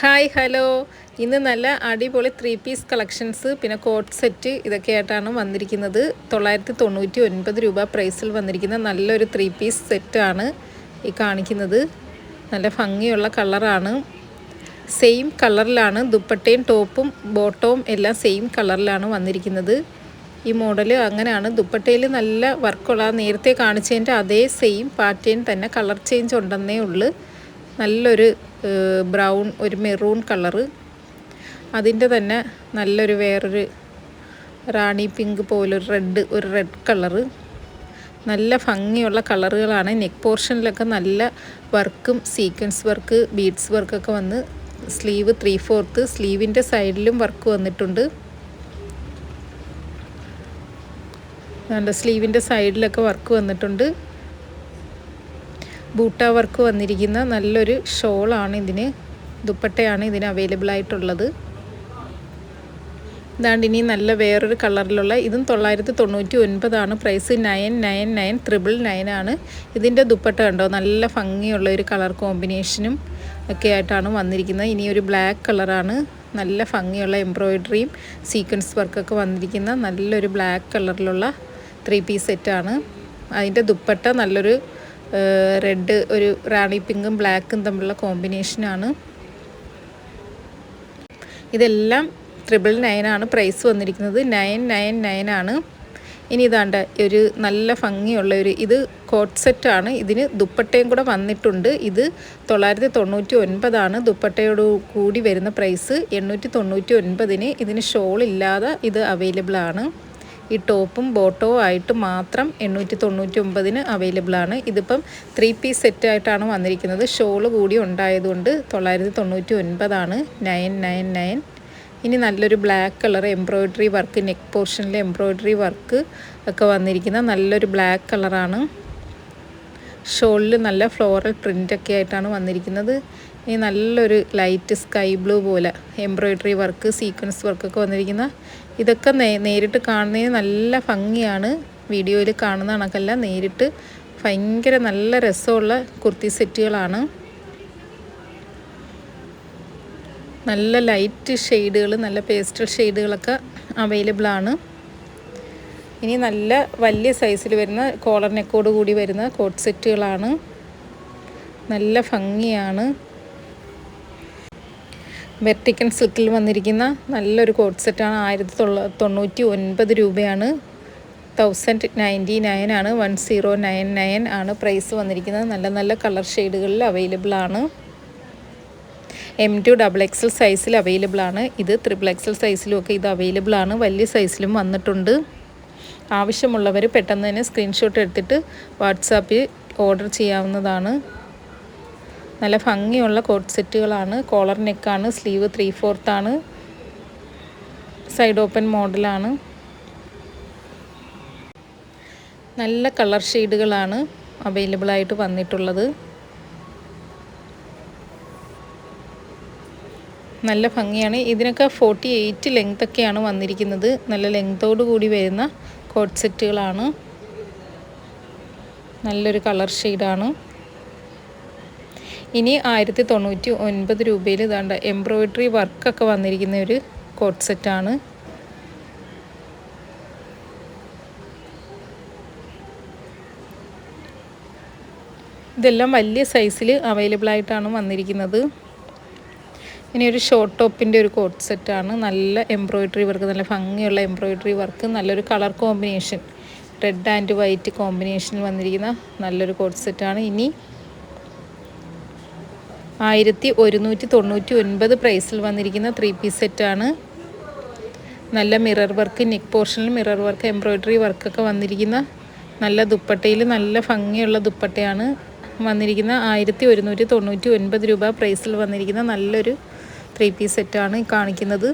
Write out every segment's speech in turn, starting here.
Hi hello. ഇന്ന് നല്ല അടിപൊളി ത്രീ പീസ് കളക്ഷൻസ് പിന്നെ കോട്ട് സെറ്റ് ഇതൊക്കെയായിട്ടാണ് വന്നിരിക്കുന്നത്. തൊള്ളായിരത്തി തൊണ്ണൂറ്റി ഒൻപത് രൂപ പ്രൈസിൽ വന്നിരിക്കുന്ന നല്ലൊരു ത്രീ പീസ് സെറ്റാണ് ഈ കാണിക്കുന്നത്. നല്ല ഭംഗിയുള്ള കളറാണ് സെയിം കളറിലാണ് ദുപ്പട്ടയും ടോപ്പും ബോട്ടവും എല്ലാം സെയിം കളറിലാണ് വന്നിരിക്കുന്നത്. ഈ മോഡൽ അങ്ങനെയാണ്. ദുപ്പട്ടയിൽ നല്ല വർക്കുള്ള നേരത്തെ കാണിച്ചതിന്റെ അതേ സെയിം പാറ്റേൺ തന്നെ കളർ ചേഞ്ച് ഉണ്ടെന്നേ ഉള്ളൂ. നല്ലൊരു ബ്രൗൺ ഒരു മെറൂൺ കളറ്. അതിന്റെ തന്നെ നല്ലൊരു വേറൊരു റാണി പിങ്ക് പോലൊരു റെഡ് ഒരു റെഡ് കളറ്. നല്ല ഭംഗിയുള്ള കളറുകളാണ്. നെക്ക് പോർഷനിലൊക്കെ നല്ല വർക്കും സീക്വൻസ് വർക്ക് ബീഡ്സ് വർക്കൊക്കെ വന്ന് സ്ലീവ് ത്രീ ഫോർത്ത് സ്ലീവിന്റെ സൈഡിലും വർക്ക് വന്നിട്ടുണ്ട്. സ്ലീവിന്റെ സൈഡിലൊക്കെ വർക്ക് വന്നിട്ടുണ്ട്. ബൂട്ട വർക്ക് വന്നിരിക്കുന്ന നല്ലൊരു ഷോളാണ് ഇതിന്. ദുപ്പട്ടയാണ് ഇതിന് അവൈലബിൾ ആയിട്ടുള്ളത്. ഇതാണ്ട് ഇനി നല്ല വേറൊരു കളറിലുള്ള ഇതും തൊള്ളായിരത്തി തൊണ്ണൂറ്റി ഒൻപതാണ് price nine nine nine triple nine ആണ്. ഇതിന്റെ ദുപ്പട്ട കണ്ടോ? നല്ല ഭംഗിയുള്ള ഒരു കളർ കോമ്പിനേഷനും ഒക്കെ ആയിട്ടാണ് വന്നിരിക്കുന്നത്. ഇനി ഒരു ബ്ലാക്ക് കളറാണ് നല്ല ഭംഗിയുള്ള എംബ്രോയിഡറിയും സീക്വൻസ് വർക്കൊക്കെ വന്നിരിക്കുന്ന നല്ലൊരു ബ്ലാക്ക് കളറിലുള്ള ത്രീ പീസ് സെറ്റാണ് അതിന്റെ ദുപ്പട്ട നല്ലൊരു റെഡ് ഒരു റാണി പിങ്കും ബ്ലാക്കും തമ്മിലുള്ള കോമ്പിനേഷനാണ് ഇതെല്ലാം ട്രിപ്പിൾ നയനാണ് പ്രൈസ് വന്നിരിക്കുന്നത്. നയൻ നയൻ ആണ്. ഇനി ഇതാണ്ട് ഒരു നല്ല ഭംഗിയുള്ള ഒരു ഇത് കോട്ട് സെറ്റാണ് ഇതിന് ദുപ്പട്ടയും കൂടെ വന്നിട്ടുണ്ട്. ഇത് തൊള്ളായിരത്തി തൊണ്ണൂറ്റി ഒൻപതാണ് ദുപ്പട്ടയോട് കൂടി വരുന്ന പ്രൈസ് എണ്ണൂറ്റി തൊണ്ണൂറ്റി ഒൻപതിന് ഇതിന് ഷോൾ ഇല്ലാതെ ഇത് അവൈലബിൾ ആണ്. ഈ ടോപ്പും ബോട്ടോ ആയിട്ട് മാത്രം എണ്ണൂറ്റി തൊണ്ണൂറ്റി ഒമ്പതിന് അവൈലബിൾ ആണ്. ഇതിപ്പം ത്രീ പീസ് സെറ്റ് ആയിട്ടാണ് വന്നിരിക്കുന്നത്. ഷോൾ കൂടി ഉണ്ടായതുകൊണ്ട് തൊള്ളായിരത്തി തൊണ്ണൂറ്റി ഒൻപതാണ് നയൻ നയൻ നയൻ ഇനി നല്ലൊരു black colour embroidery work neck പോർഷനിൽ എംബ്രോയ്ഡറി വർക്ക് ഒക്കെ വന്നിരിക്കുന്ന നല്ലൊരു ബ്ലാക്ക് കളറാണ് ഷോളിൽ നല്ല ഫ്ലോറൽ പ്രിന്റൊക്കെ ആയിട്ടാണ് വന്നിരിക്കുന്നത്. ഈ നല്ലൊരു ലൈറ്റ് സ്കൈ ബ്ലൂ പോലെ എംബ്രോയ്ഡറി വർക്ക് സീക്വൻസ് വർക്കൊക്കെ വന്നിരിക്കുന്ന. ഇതൊക്കെ നേരിട്ട് കാണുന്നതിന് നല്ല ഭംഗിയാണ്. വീഡിയോയിൽ കാണുന്ന കണക്കല്ല നേരിട്ട് ഭയങ്കര നല്ല രസമുള്ള കുർത്തി സെറ്റുകളാണ്. നല്ല ലൈറ്റ് ഷെയ്ഡുകൾ നല്ല പേസ്റ്റൽ ഷെയ്ഡുകളൊക്കെ അവൈലബിൾ ആണ്. ഇനി നല്ല വലിയ സൈസിൽ വരുന്ന കോളർ നെക്കോട് കൂടി വരുന്ന കോട്ട് സെറ്റുകളാണ്. നല്ല ഭംഗിയാണ്. വെർട്ടിക്കൻ സിൽക്കിൽ വന്നിരിക്കുന്ന നല്ലൊരു കോട്ട് സെറ്റാണ്. ആയിരത്തി തൊള്ള തൊണ്ണൂറ്റി ഒൻപത് രൂപയാണ്. തൗസൻഡ് നയന്റി നയൻ ആണ് വൺ സീറോ നയൻ നയൻ ആണ് പ്രൈസ് വന്നിരിക്കുന്നത്. നല്ല നല്ല കളർ ഷെയ്ഡുകളിൽ അവൈലബിൾ ആണ്. എം ടു ഡബിൾ എക്സൽ സൈസിൽ അവൈലബിൾ ആണ്. ഇത് ത്രിപ്പിൾ എക്സൽ സൈസിലും ഒക്കെ ഇത് അവൈലബിൾ ആണ്. വലിയ സൈസിലും വന്നിട്ടുണ്ട്. ആവശ്യമുള്ളവർ പെട്ടെന്ന് തന്നെ സ്ക്രീൻഷോട്ട് എടുത്തിട്ട് വാട്സാപ്പിൽ ഓർഡർ ചെയ്യാവുന്നതാണ്. നല്ല ഭംഗിയുള്ള കോട്ട് സെറ്റുകളാണ് കോളർ നെക്കാണ് സ്ലീവ് ത്രീ ഫോർത്താണ് സൈഡ് ഓപ്പൺ മോഡലാണ് നല്ല കളർ ഷെയ്ഡുകളാണ് അവൈലബിൾ ആയിട്ട് വന്നിട്ടുള്ളത്. നല്ല ഭംഗിയാണ്. ഇതിനൊക്കെ ഫോർട്ടി എയ്റ്റ് ലെങ്ത്തൊക്കെയാണ് വന്നിരിക്കുന്നത്. നല്ല ലെങ്തോട് കൂടി വരുന്ന കോട്ട് സെറ്റുകളാണ്. നല്ലൊരു കളർ ഷെയ്ഡാണ്. ഇനി ആയിരത്തി തൊണ്ണൂറ്റി ഒൻപത് രൂപയിൽ ഇതാണ്ട് എംബ്രോയിഡറി വർക്കൊക്കെ വന്നിരിക്കുന്ന ഒരു കോട്ട് സെറ്റാണ്. ഇതെല്ലാം വലിയ സൈസിൽ അവൈലബിൾ ആയിട്ടാണ് വന്നിരിക്കുന്നത്. ഇനി ഒരു ഷോർട്ട് ടോപ്പിന്റെ ഒരു കോട്ട് സെറ്റാണ് നല്ല എംബ്രോയ്ഡറി വർക്ക് നല്ല ഭംഗിയുള്ള എംബ്രോയ്ഡറി വർക്ക് നല്ലൊരു colour combination red and white കോമ്പിനേഷനിൽ വന്നിരിക്കുന്ന നല്ലൊരു കോട്ട് സെറ്റാണ് ഇനി ആയിരത്തി ഒരുന്നൂറ്റി തൊണ്ണൂറ്റി ഒൻപത് പ്രൈസിൽ വന്നിരിക്കുന്ന ത്രീ പീസ് സെറ്റാണ് നല്ല മിറർ വർക്ക് നെക്ക് പോർഷനിൽ മിറർ വർക്ക് എംബ്രോയ്ഡറി വർക്കൊക്കെ വന്നിരിക്കുന്ന നല്ല ദുപ്പട്ടയിൽ നല്ല ഭംഗിയുള്ള ദുപ്പട്ടയാണ് വന്നിരിക്കുന്ന ആയിരത്തി ഒരുന്നൂറ്റി തൊണ്ണൂറ്റി ഒൻപത് രൂപ പ്രൈസിൽ വന്നിരിക്കുന്ന നല്ലൊരു ത്രീ പീസ് സെറ്റാണ് കാണിക്കുന്നത്.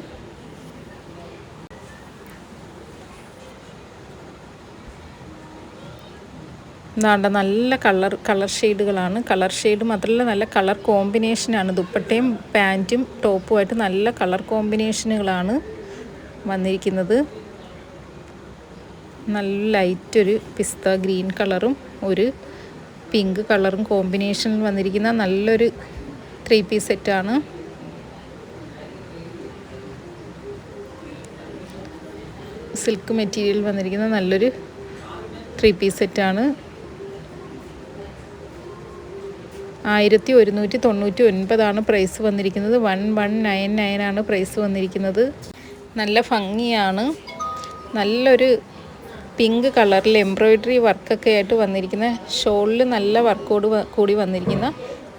എന്താണ്ട നല്ല കളർ കളർ ഷെയ്ഡുകളാണ്. കളർ ഷെയ്ഡ് മാത്രമല്ല നല്ല കളർ കോമ്പിനേഷനാണ് ദുപ്പട്ടയും പാന്റും ടോപ്പുമായിട്ട് നല്ല കളർ കോമ്പിനേഷനുകളാണ് വന്നിരിക്കുന്നത്. നല്ല ലൈറ്റ് ഒരു പിസ്ത ഗ്രീൻ കളറും ഒരു പിങ്ക് കളറും കോമ്പിനേഷനിൽ വന്നിരിക്കുന്ന നല്ലൊരു ത്രീ പീസ് സെറ്റാണ്. സിൽക്ക് മെറ്റീരിയൽ വന്നിരിക്കുന്ന നല്ലൊരു ത്രീ പീസ് സെറ്റാണ് ആയിരത്തി ഒരുന്നൂറ്റി തൊണ്ണൂറ്റി ഒൻപതാണ് പ്രൈസ് വന്നിരിക്കുന്നത് വൺ വൺ നയൻ ആണ് പ്രൈസ് വന്നിരിക്കുന്നത്. നല്ല ഭംഗിയാണ്. നല്ലൊരു പിങ്ക് കളറിൽ എംബ്രോയ്ഡറി വർക്കൊക്കെ ആയിട്ട് വന്നിരിക്കുന്ന ഷോളിൽ നല്ല വർക്കോട് കൂടി വന്നിരിക്കുന്ന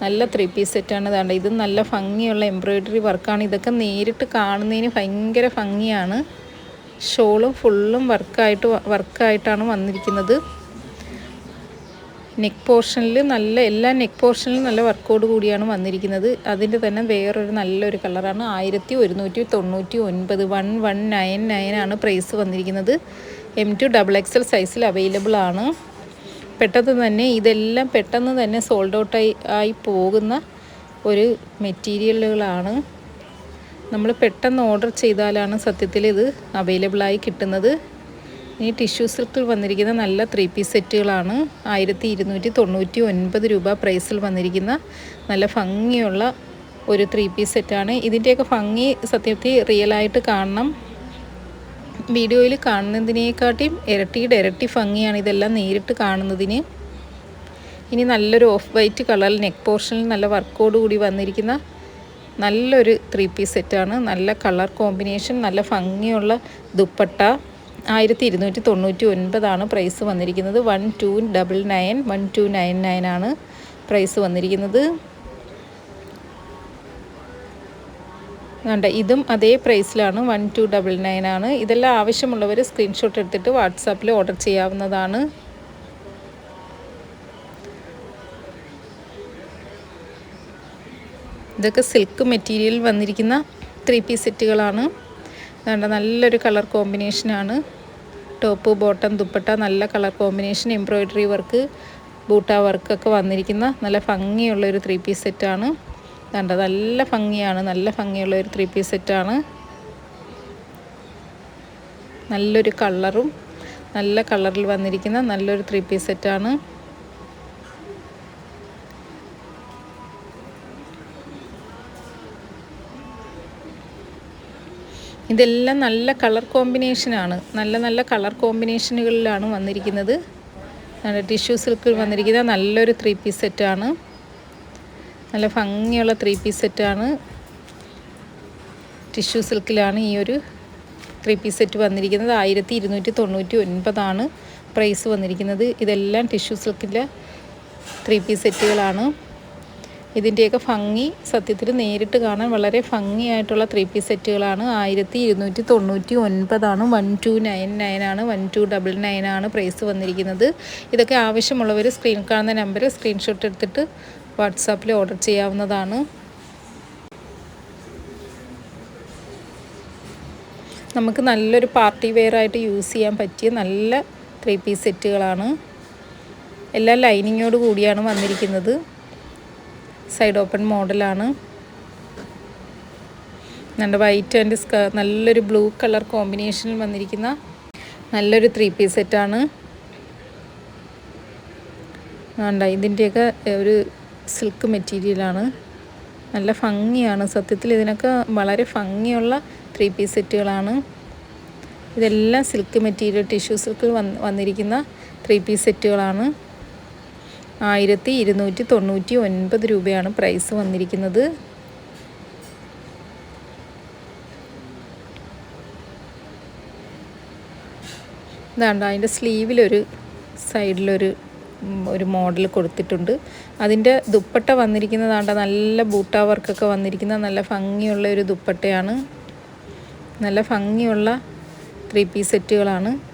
നല്ല ത്രീ പീസ് സെറ്റാണ് ഇതാണ്ട് ഇത് നല്ല ഭംഗിയുള്ള എംബ്രോയ്ഡറി വർക്കാണ് ഇതൊക്കെ നേരിട്ട് കാണുന്നതിന് ഭയങ്കര ഭംഗിയാണ്. ഷോളും ഫുള്ളും വർക്കായിട്ട് വർക്കായിട്ടാണ് വന്നിരിക്കുന്നത്. നെക്ക് പോർഷനിൽ നല്ല എല്ലാ നെക്ക് പോർഷനിലും നല്ല വർക്കോട് കൂടിയാണ് വന്നിരിക്കുന്നത്. അതിന്റെ തന്നെ വേറൊരു നല്ലൊരു കളറാണ്. ആയിരത്തി ഒരുന്നൂറ്റി തൊണ്ണൂറ്റി ഒൻപത്. വൺ വൺ നയൻ ആണ് പ്രൈസ് വന്നിരിക്കുന്നത്. എം ടു ഡബിൾ എക്സൽ സൈസിൽ അവൈലബിൾ ആണ്. പെട്ടെന്ന് തന്നെ ഇതെല്ലാം പെട്ടെന്ന് തന്നെ സോൾഡ് ഔട്ടായി ആയി പോകുന്ന ഒരു മെറ്റീരിയലുകളാണ്. നമ്മൾ പെട്ടെന്ന് ഓർഡർ ചെയ്താലാണ് സത്യത്തിൽ ഇത് അവൈലബിളായി കിട്ടുന്നത്. ഈ ടിഷ്യൂ സിൽക്കിൽ വന്നിരിക്കുന്ന നല്ല ത്രീ പീസ് സെറ്റുകളാണ് ആയിരത്തി ഇരുന്നൂറ്റി തൊണ്ണൂറ്റി ഒൻപത് രൂപ പ്രൈസിൽ വന്നിരിക്കുന്ന നല്ല ഭംഗിയുള്ള ഒരു ത്രീ പീസ് സെറ്റാണ് ഇതിന്റെയൊക്കെ ഭംഗി സത്യത്തിൽ റിയലായിട്ട് കാണണം. വീഡിയോയിൽ കാണുന്നതിനേക്കാട്ടിയും ഇരട്ടിയുടെ ഇരട്ടി ഭംഗിയാണ് ഇതെല്ലാം നേരിട്ട് കാണുന്നതിന്. ഇനി നല്ലൊരു ഓഫ് വൈറ്റ് കളർ നെക്ക് പോർഷനിൽ നല്ല വർക്കോട് കൂടി വന്നിരിക്കുന്ന നല്ലൊരു ത്രീ പീസ് സെറ്റാണ് നല്ല കളർ കോമ്പിനേഷൻ നല്ല ഭംഗിയുള്ള ദുപ്പട്ട. ആയിരത്തി ഇരുന്നൂറ്റി തൊണ്ണൂറ്റി ഒൻപതാണ് പ്രൈസ് വന്നിരിക്കുന്നത് one two double nine one two nine ആണ് പ്രൈസ് വന്നിരിക്കുന്നത്. വേണ്ട ഇതും അതേ പ്രൈസിലാണ് വൺ ടു ഡബിൾ നയൻ ആണ്. ഇതെല്ലാം ആവശ്യമുള്ളവർ സ്ക്രീൻഷോട്ട് എടുത്തിട്ട് വാട്സാപ്പിൽ ഓർഡർ ചെയ്യാവുന്നതാണ്. ഇതൊക്കെ സിൽക്ക് മെറ്റീരിയൽ വന്നിരിക്കുന്ന ത്രീ പീസ് സെറ്റുകളാണ് വേണ്ട നല്ലൊരു കളർ കോമ്പിനേഷനാണ് ടോപ്പ് ബോട്ടം ദുപ്പട്ട നല്ല കളർ കോമ്പിനേഷൻ എംബ്രോയ്ഡറി വർക്ക് ബൂട്ട വർക്കൊക്കെ വന്നിരിക്കുന്ന നല്ല ഭംഗിയുള്ള ഒരു ത്രീ പീസ് സെറ്റാണ് കണ്ട നല്ല ഭംഗിയാണ് നല്ല ഭംഗിയുള്ള ഒരു ത്രീ പീസ് സെറ്റാണ് നല്ലൊരു കളറും നല്ല കളറിൽ വന്നിരിക്കുന്ന നല്ലൊരു ത്രീ പീസ് സെറ്റാണ് ഇതെല്ലാം നല്ല കളർ കോമ്പിനേഷനാണ് നല്ല നല്ല കളർ കോമ്പിനേഷനുകളിലാണ് വന്നിരിക്കുന്നത്. ടിഷ്യൂ സിൽക്കിൽ വന്നിരിക്കുന്ന നല്ലൊരു ത്രീ പീസ് സെറ്റാണ് നല്ല ഭംഗിയുള്ള ത്രീ പീസ് സെറ്റാണ് ടിഷ്യൂ സിൽക്കിലാണ് ഈ ഒരു ത്രീ പീസ് സെറ്റ് വന്നിരിക്കുന്നത്. ആയിരത്തി ഇരുന്നൂറ്റി തൊണ്ണൂറ്റി ഒൻപതാണ് പ്രൈസ് വന്നിരിക്കുന്നത്. ഇതെല്ലാം ടിഷ്യൂ സിൽക്കിന്റെ ത്രീ പീസ് സെറ്റുകളാണ്. ഇതിന്റെയൊക്കെ ഭംഗി സത്യത്തിൽ നേരിട്ട് കാണാൻ വളരെ ഭംഗിയായിട്ടുള്ള ത്രീ പീസ് സെറ്റുകളാണ്. ആയിരത്തി ഇരുന്നൂറ്റി തൊണ്ണൂറ്റി ഒൻപതാണ് വൺ ടു നയൻ നയൻ ആണ്. വൺ ടു ഡബിൾ നയൻ ആണ് പ്രൈസ് വന്നിരിക്കുന്നത്. ഇതൊക്കെ ആവശ്യമുള്ളവർ സ്ക്രീൻ കാണുന്ന നമ്പർ സ്ക്രീൻഷോട്ട് എടുത്തിട്ട് വാട്സാപ്പിൽ ഓർഡർ ചെയ്യാവുന്നതാണ്. നമുക്ക് നല്ലൊരു പാർട്ടി വെയർ ആയിട്ട് യൂസ് ചെയ്യാൻ പറ്റിയ നല്ല ത്രീ പീസ് സെറ്റുകളാണ്. എല്ലാ ലൈനിങ്ങോട് കൂടിയാണ് വന്നിരിക്കുന്നത്. സൈഡ് ഓപ്പൺ മോഡലാണ് നല്ല വൈറ്റ് ആൻഡ് സ്ക നല്ലൊരു ബ്ലൂ കളർ കോമ്പിനേഷനിൽ വന്നിരിക്കുന്ന നല്ലൊരു ത്രീ പീസ് സെറ്റാണ് വേണ്ട ഇതിന്റെയൊക്കെ ഒരു സിൽക്ക് മെറ്റീരിയലാണ് നല്ല ഭംഗിയാണ്. സത്യത്തിൽ ഇതിനൊക്കെ വളരെ ഭംഗിയുള്ള ത്രീ പീസ് സെറ്റുകളാണ് ഇതെല്ലാം സിൽക്ക് മെറ്റീരിയൽ ടിഷ്യൂ സിൽക്കിൽ വന്നിരിക്കുന്ന ത്രീ പീസ് സെറ്റുകളാണ് ആയിരത്തി ഇരുന്നൂറ്റി തൊണ്ണൂറ്റി ഒൻപത് രൂപയാണ് പ്രൈസ് വന്നിരിക്കുന്നത്. ഇതാണ്ട് അതിന്റെ സ്ലീവിലൊരു സൈഡിലൊരു ഒരു മോഡൽ കൊടുത്തിട്ടുണ്ട്. അതിന്റെ ദുപ്പട്ട വന്നിരിക്കുന്നതാണ്ട് നല്ല ബൂട്ട വർക്കൊക്കെ വന്നിരിക്കുന്ന നല്ല ഭംഗിയുള്ള ഒരു ദുപ്പട്ടയാണ്. നല്ല ഭംഗിയുള്ള ത്രീ പീസ് സെറ്റുകളാണ്.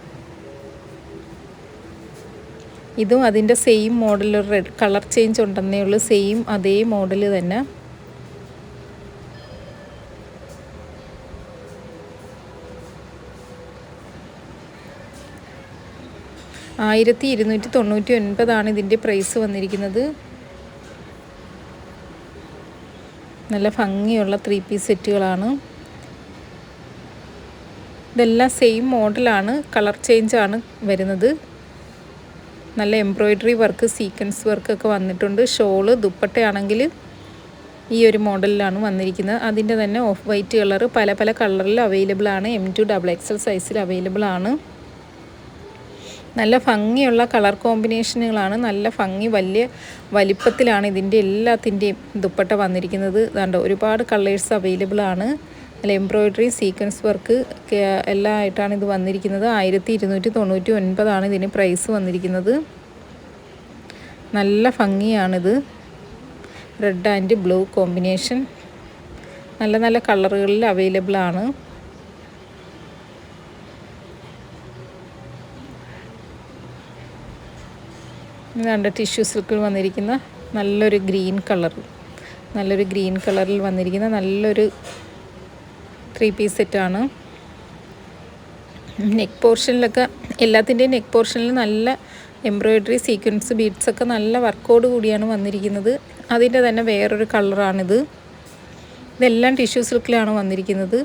ഇതും അതിന്റെ same model red colour change ഉണ്ടെന്നേ ഉള്ളൂ. സെയിം അതേ മോഡൽ തന്നെ. ആയിരത്തി ഇരുന്നൂറ്റി തൊണ്ണൂറ്റി ഒൻപതാണ് ഇതിന്റെ പ്രൈസ് വന്നിരിക്കുന്നത്. നല്ല ഭംഗിയുള്ള ത്രീ പീസ് സെറ്റുകളാണ്. ഇതെല്ലാം സെയിം മോഡലാണ് കളർ ചേഞ്ചാണ് വരുന്നത്. നല്ല എംബ്രോയ്ഡറി വർക്ക് സീക്വൻസ് വർക്കൊക്കെ വന്നിട്ടുണ്ട്. ഷോൾ ദുപ്പട്ടയാണെങ്കിൽ ഈ ഒരു മോഡലിലാണ് വന്നിരിക്കുന്നത്. അതിന്റെ തന്നെ ഓഫ് വൈറ്റ് കളർ പല പല കളറിൽ അവൈലബിൾ ആണ്. എം ടു ഡബിൾ എക്സൽ സൈസിൽ അവൈലബിൾ ആണ്. നല്ല ഭംഗിയുള്ള കളർ കോമ്പിനേഷനുകളാണ് നല്ല ഭംഗി വലിയ വലിപ്പത്തിലാണ് ഇതിന്റെ എല്ലാത്തിന്റെയും ദുപ്പട്ട വന്നിരിക്കുന്നത്. അതുകൊണ്ട് ഒരുപാട് കളേഴ്സ് അവൈലബിൾ ആണ്. അല്ല എംബ്രോയിഡറി സീക്വൻസ് വർക്ക് എല്ലാം ആയിട്ടാണ് ഇത് വന്നിരിക്കുന്നത്. ആയിരത്തി ഇരുന്നൂറ്റി തൊണ്ണൂറ്റി ഒൻപതാണ് ഇതിന് പ്രൈസ് വന്നിരിക്കുന്നത്. നല്ല ഭംഗിയാണിത്. റെഡ് ആൻഡ് ബ്ലൂ കോമ്പിനേഷൻ നല്ല നല്ല കളറുകളിൽ അവൈലബിൾ ആണ്. ഇതാണ്ട് ടിഷ്യൂ സിൽക്കിൽ വന്നിരിക്കുന്ന നല്ലൊരു ഗ്രീൻ കളർ നല്ലൊരു ഗ്രീൻ കളറിൽ വന്നിരിക്കുന്ന നല്ലൊരു ത്രീ പീസ് സെറ്റാണ് നെക്ക് പോർഷനിലൊക്കെ എല്ലാത്തിന്റെയും നെക്ക് പോർഷനിൽ നല്ല എംബ്രോയ്ഡറി സീക്വൻസ് ബീഡ്സൊക്കെ നല്ല വർക്കോട് കൂടിയാണ് വന്നിരിക്കുന്നത്. അതിന്റെ തന്നെ വേറൊരു കളറാണിത് ഇതെല്ലാം ടിഷ്യൂ സിൽക്കിലാണ് വന്നിരിക്കുന്നത്.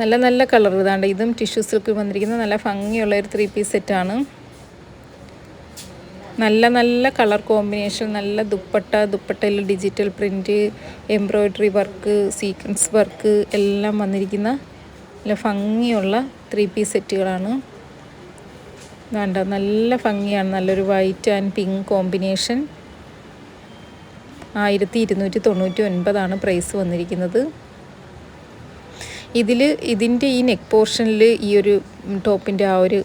നല്ല നല്ല കളർ ഇതാണ്ട് ഇതും ടിഷ്യൂ സിൽക്കിൽ വന്നിരിക്കുന്നത്. നല്ല ഭംഗിയുള്ള ഒരു ത്രീ പീസ് സെറ്റാണ് നല്ല നല്ല കളർ കോമ്പിനേഷൻ നല്ല dupatta ദുപ്പട്ടയിൽ digital print embroidery work sequence work എല്ലാം വന്നിരിക്കുന്ന നല്ല ഭംഗിയുള്ള ത്രീ പീസ് സെറ്റുകളാണ് വേണ്ട നല്ല ഭംഗിയാണ് നല്ലൊരു വൈറ്റ് ആൻഡ് പിങ്ക് കോമ്പിനേഷൻ ആയിരത്തി ഇരുന്നൂറ്റി തൊണ്ണൂറ്റി ഒൻപതാണ് പ്രൈസ് വന്നിരിക്കുന്നത്. ഇതിൽ ഇതിന്റെ ഈ നെക്ക് പോർഷനിൽ ഈ ഒരു ടോപ്പിന്റെ ആ ഒരു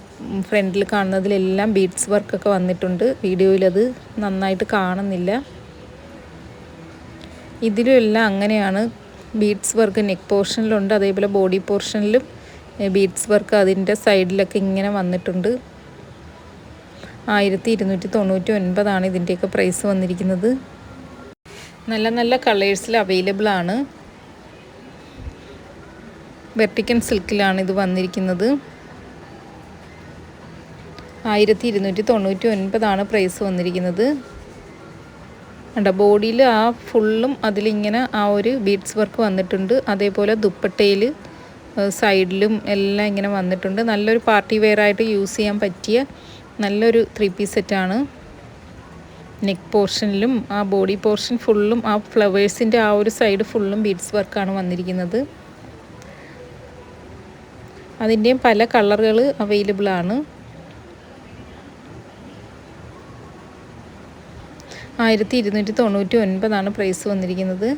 ഫ്രണ്ടിൽ കാണുന്നതിലെല്ലാം ബീഡ്സ് വർക്കൊക്കെ വന്നിട്ടുണ്ട്. വീഡിയോയിലത് നന്നായിട്ട് കാണുന്നില്ല. ഇതിലും എല്ലാം അങ്ങനെയാണ്. ബീഡ്സ് വർക്ക് നെക്ക് പോർഷനിലുണ്ട് അതേപോലെ ബോഡി പോർഷനിലും ബീഡ്സ് വർക്ക് അതിന്റെ സൈഡിലൊക്കെ ഇങ്ങനെ വന്നിട്ടുണ്ട്. ആയിരത്തി ഇരുന്നൂറ്റി തൊണ്ണൂറ്റി ഒൻപതാണ് ഇതിന്റെയൊക്കെ പ്രൈസ് വന്നിരിക്കുന്നത്. നല്ല നല്ല കളേഴ്സിൽ അവൈലബിൾ ആണ്. വെർട്ടിക്കൻ സിൽക്കിലാണ് ഇത് വന്നിരിക്കുന്നത്. ആയിരത്തി ഇരുന്നൂറ്റി തൊണ്ണൂറ്റി ഒൻപതാണ് പ്രൈസ് വന്നിരിക്കുന്നത്. കണ്ട ബോഡിയിൽ ആ ഫുള്ളും അതിലിങ്ങനെ ആ ഒരു ബീഡ്സ് വർക്ക് വന്നിട്ടുണ്ട്. അതേപോലെ ദുപ്പട്ടയിൽ സൈഡിലും എല്ലാം ഇങ്ങനെ വന്നിട്ടുണ്ട്. നല്ലൊരു പാർട്ടി വെയർ ആയിട്ട് യൂസ് ചെയ്യാൻ പറ്റിയ നല്ലൊരു ത്രീ പീസ് സെറ്റാണ്. നെക്ക് പോർഷനിലും ആ ബോഡി പോർഷൻ ഫുള്ളും ആ ഫ്ലവേഴ്സിന്റെ ആ ഒരു സൈഡ് ഫുള്ളും ബീഡ്സ് വർക്കാണ് വന്നിരിക്കുന്നത്. അതിന്റെയും പല കളറുകൾ അവൈലബിൾ ആണ്. ആയിരത്തി ഇരുന്നൂറ്റി തൊണ്ണൂറ്റി ഒൻപതാണ് പ്രൈസ് വന്നിരിക്കുന്നത്.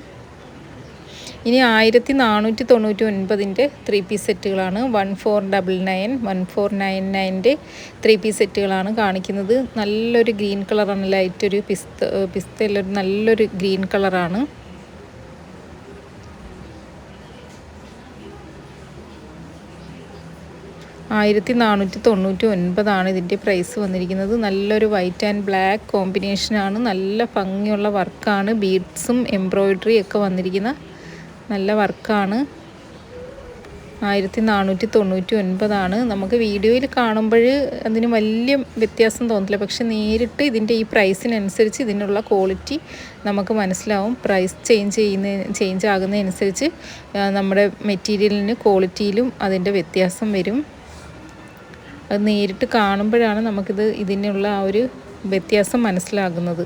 ഇനി ആയിരത്തി നാനൂറ്റി തൊണ്ണൂറ്റി ഒൻപതിന്റെ three piece സെറ്റുകളാണ് one four double nine one four nine നയന്റെ three piece സെറ്റുകളാണ് കാണിക്കുന്നത്. നല്ലൊരു ഗ്രീൻ കളറാണ് ലൈറ്റ് ഒരു പിസ്ത പിസ്തയിലൊരു നല്ലൊരു ഗ്രീൻ കളറാണ് ആയിരത്തി നാനൂറ്റി തൊണ്ണൂറ്റി ഒൻപതാണ് ഇതിന്റെ പ്രൈസ് വന്നിരിക്കുന്നത്. നല്ലൊരു വൈറ്റ് ആൻഡ് ബ്ലാക്ക് കോമ്പിനേഷനാണ് നല്ല ഭംഗിയുള്ള വർക്കാണ്. ബീഡ്സും എംബ്രോയ്ഡറി ഒക്കെ വന്നിരിക്കുന്ന നല്ല വർക്കാണ്. ആയിരത്തി നാനൂറ്റി തൊണ്ണൂറ്റി ഒൻപതാണ് നമുക്ക് വീഡിയോയിൽ കാണുമ്പോൾ അതിന് വലിയ വ്യത്യാസം തോന്നില്ല പക്ഷെ നേരിട്ട് ഇതിന്റെ ഈ പ്രൈസിനനുസരിച്ച് ഇതിനുള്ള ക്വാളിറ്റി നമുക്ക് മനസ്സിലാവും. പ്രൈസ് ചേഞ്ച് ചെയ്യുന്ന ചേഞ്ച് ആകുന്നതനുസരിച്ച് നമ്മുടെ മെറ്റീരിയലിന് ക്വാളിറ്റിയിലും അതിന്റെ വ്യത്യാസം വരും. അത് നേരിട്ട് കാണുമ്പോഴാണ് നമുക്കിത് ഇതിനുള്ള ആ ഒരു വ്യത്യാസം മനസ്സിലാകുന്നത്.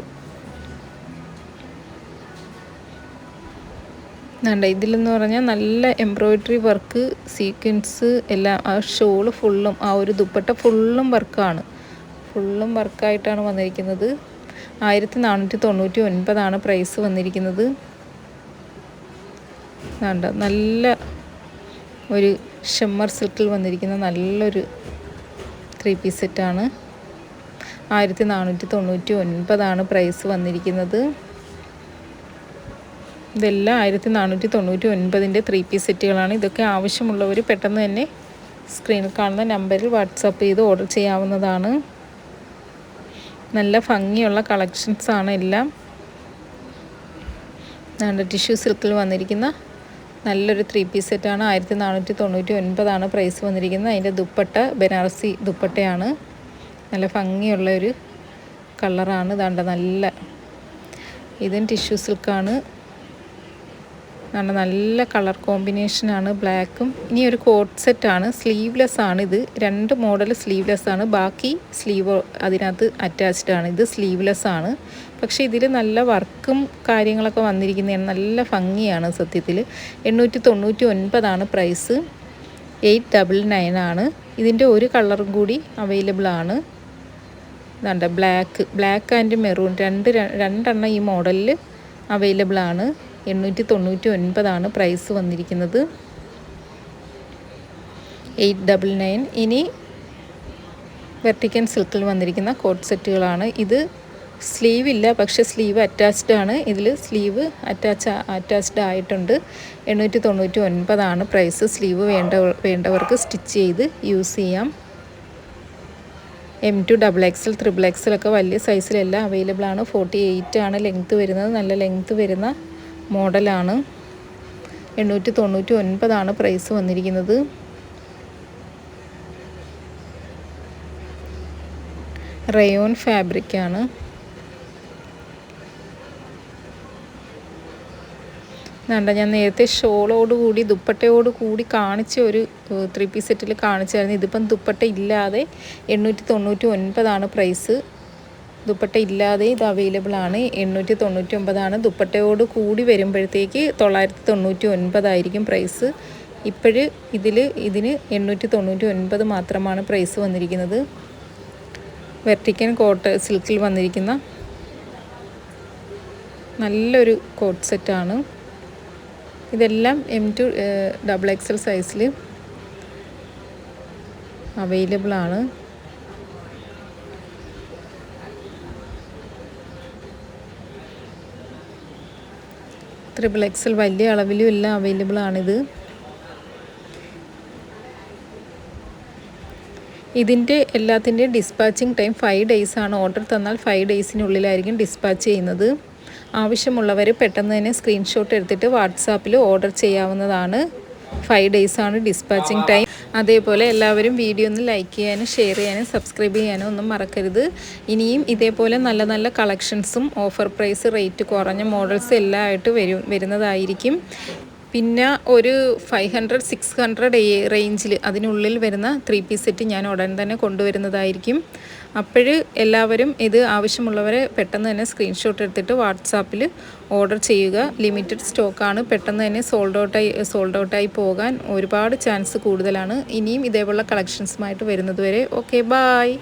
വേണ്ട ഇതിലെന്ന് പറഞ്ഞാൽ നല്ല എംബ്രോയ്ഡറി വർക്ക് സീക്വൻസ് എല്ലാം ആ ഷോൾ ഫുള്ളും ആ ഒരു ദുപ്പട്ട ഫുള്ളും വർക്കാണ് ഫുള്ളും വർക്കായിട്ടാണ് വന്നിരിക്കുന്നത് ആയിരത്തി നാനൂറ്റി തൊണ്ണൂറ്റി ഒൻപതാണ് പ്രൈസ് വന്നിരിക്കുന്നത്. വേണ്ട നല്ല ഒരു ഷെമ്മർ സിൽക്കിൽ വന്നിരിക്കുന്ന നല്ലൊരു ത്രീ പീസ് സെറ്റാണ്. ആയിരത്തി നാനൂറ്റി തൊണ്ണൂറ്റി ഒൻപതാണ് പ്രൈസ് വന്നിരിക്കുന്നത്. ഇതെല്ലാം ആയിരത്തി നാനൂറ്റി തൊണ്ണൂറ്റി ഒൻപതിന്റെ ത്രീ പീസ് സെറ്റുകളാണ്. ഇതൊക്കെ ആവശ്യമുള്ളവർ പെട്ടെന്ന് തന്നെ സ്ക്രീനിൽ കാണുന്ന നമ്പറിൽ വാട്സപ്പ് ചെയ്ത് ഓർഡർ ചെയ്യാവുന്നതാണ്. നല്ല ഭംഗിയുള്ള കളക്ഷൻസാണ് എല്ലാം. ടിഷ്യൂ സിൽക്കിൽ വന്നിരിക്കുന്ന നല്ലൊരു ത്രീ പീസ് സെറ്റാണ് ആയിരത്തി നാനൂറ്റി തൊണ്ണൂറ്റി ഒൻപതാണ് പ്രൈസ് വന്നിരിക്കുന്നത്. അതിന്റെ ദുപ്പട്ട ബനാറസി ദുപ്പട്ടയാണ്. നല്ല ഭംഗിയുള്ള ഒരു കളറാണ് ഇതാണ്ട നല്ല ഇതും ടിഷ്യൂ സിൽക്കാണ് നല്ല നല്ല കളർ കോമ്പിനേഷനാണ് ബ്ലാക്കും ഇനി ഒരു കോട്ട് സെറ്റാണ് സ്ലീവ്ലെസ് ആണ് ഇത്. രണ്ട് മോഡൽ സ്ലീവ്ലെസ് ആണ്. ബാക്കി സ്ലീവ് അതിനകത്ത് അറ്റാച്ച്ഡ് ആണ്. ഇത് സ്ലീവ്ലെസ് ആണ്. പക്ഷേ ഇതിൽ നല്ല വർക്കും കാര്യങ്ങളൊക്കെ വന്നിരിക്കുന്നതാണ് നല്ല ഭംഗിയാണ് സത്യത്തിൽ. എണ്ണൂറ്റി തൊണ്ണൂറ്റി ഒൻപതാണ് പ്രൈസ്. എയ്റ്റ് ഡബിൾ നയൻ ആണ്. ഇതിന്റെ ഒരു കളറും കൂടി അവൈലബിൾ ആണ്. ഇതാണ്ട് ബ്ലാക്ക് ബ്ലാക്ക് ആൻഡ് മെറൂൺ രണ്ട് രണ്ടെണ്ണം ഈ മോഡലിൽ അവൈലബിൾ ആണ്. എണ്ണൂറ്റി തൊണ്ണൂറ്റി ഒൻപതാണ് പ്രൈസ് വന്നിരിക്കുന്നത്. Eight double nine. ഇനി വെർട്ടിക്കൻ സിൽക്കിൽ വന്നിരിക്കുന്ന കോട്ട് സെറ്റുകളാണ്. ഇത് സ്ലീവ് ഇല്ല പക്ഷെ സ്ലീവ് അറ്റാച്ച്ഡ് ആണ്. ഇതിൽ സ്ലീവ് അറ്റാച്ച് അറ്റാച്ച്ഡ് ആയിട്ടുണ്ട്. എണ്ണൂറ്റി തൊണ്ണൂറ്റി ഒൻപതാണ് പ്രൈസ് സ്ലീവ് വേണ്ട വേണ്ടവർക്ക് സ്റ്റിച്ച് ചെയ്ത് യൂസ് ചെയ്യാം. M to double XL triple എക്സലൊക്കെ വലിയ സൈസിലെല്ലാം അവൈലബിൾ ആണ്. ഫോർട്ടി എയ്റ്റ് ആണ് ലെങ്ത്ത് വരുന്നത്. നല്ല ലെങ്ത്ത് വരുന്ന മോഡലാണ് എണ്ണൂറ്റി തൊണ്ണൂറ്റി ഒൻപതാണ് പ്രൈസ് വന്നിരിക്കുന്നത് റയോൺ ഫാബ്രിക്കാണ് വേണ്ട ഞാൻ നേരത്തെ ഷോളോട് കൂടി ദുപ്പട്ടയോട് കൂടി കാണിച്ച ഒരു ത്രീ പീസ് സെറ്റിൽ കാണിച്ചായിരുന്നു. ഇതിപ്പം ദുപ്പട്ട ഇല്ലാതെ എണ്ണൂറ്റി തൊണ്ണൂറ്റി ഒൻപതാണ് പ്രൈസ് ദുപ്പട്ട ഇല്ലാതെ ഇത് അവൈലബിൾ ആണ്. എണ്ണൂറ്റി തൊണ്ണൂറ്റി ഒമ്പതാണ് ദുപ്പട്ടയോട് കൂടി വരുമ്പോഴത്തേക്ക് തൊള്ളായിരത്തി തൊണ്ണൂറ്റി ഒൻപതായിരിക്കും പ്രൈസ് ഇപ്പോഴ് ഇതിൽ ഇതിന് എണ്ണൂറ്റി തൊണ്ണൂറ്റി ഒൻപത് മാത്രമാണ് പ്രൈസ് വന്നിരിക്കുന്നത്. വെർട്ടിക്കൻ കോട്ട് സിൽക്കിൽ വന്നിരിക്കുന്ന നല്ലൊരു കോട്ട് സെറ്റാണ് ഇതെല്ലാം എം ടു ഡബിൾ എക്സൽ സൈസിൽ അവൈലബിൾ ആണ്. ത്രിബിൾ എക്സൽ വലിയ അളവിലും എല്ലാം അവൈലബിൾ ആണിത്. ഇതിന്റെ എല്ലാത്തിന്റെയും ഡിസ്പാച്ചിങ് ടൈം ഫൈവ് ഡേയ്സ് ആണ്. ഓർഡർ തന്നാൽ ഫൈവ് ഡേയ്സിനുള്ളിലായിരിക്കും ഡിസ്പാച്ച് ചെയ്യുന്നത്. ആവശ്യമുള്ളവർ പെട്ടെന്ന് തന്നെ സ്ക്രീൻഷോട്ട് എടുത്തിട്ട് വാട്സാപ്പിൽ ഓർഡർ ചെയ്യാവുന്നതാണ്. ഫൈവ് ആണ് ഡിസ്പാച്ചിങ് ടൈം അതേപോലെ എല്ലാവരും വീഡിയോ ഒന്ന് ലൈക്ക് ചെയ്യാനും ഷെയർ ചെയ്യാനും സബ്സ്ക്രൈബ് ചെയ്യാനും ഒന്നും മറക്കരുത്. ഇനിയും ഇതേപോലെ നല്ല നല്ല കളക്ഷൻസും ഓഫർ പ്രൈസ് റേറ്റ് കുറഞ്ഞ മോഡൽസ് എല്ലാം ആയിട്ട് വരും വരുന്നതായിരിക്കും. പിന്നെ ഒരു ഫൈവ് ഹൺഡ്രഡ് സിക്സ് ഹൺഡ്രഡ് റേഞ്ചിൽ അതിനുള്ളിൽ വരുന്ന ത്രീ പീസ് സെറ്റ് ഞാൻ ഉടൻ തന്നെ കൊണ്ടുവരുന്നതായിരിക്കും. അപ്പോഴ് എല്ലാവരും ഇത് ആവശ്യമുള്ളവരെ പെട്ടെന്ന് തന്നെ സ്ക്രീൻഷോട്ട് എടുത്തിട്ട് വാട്സാപ്പിൽ ഓർഡർ ചെയ്യുക. ലിമിറ്റഡ് സ്റ്റോക്കാണ് പെട്ടെന്ന് തന്നെ സോൾഡ് ഔട്ടായി സോൾഡ് ഔട്ടായി പോകാൻ ഒരുപാട് ചാൻസ് കൂടുതലാണ്. ഇനിയും ഇതേപോലുള്ള കളക്ഷൻസുമായിട്ട് വരുന്നതുവരെ ഓക്കെ ബായ്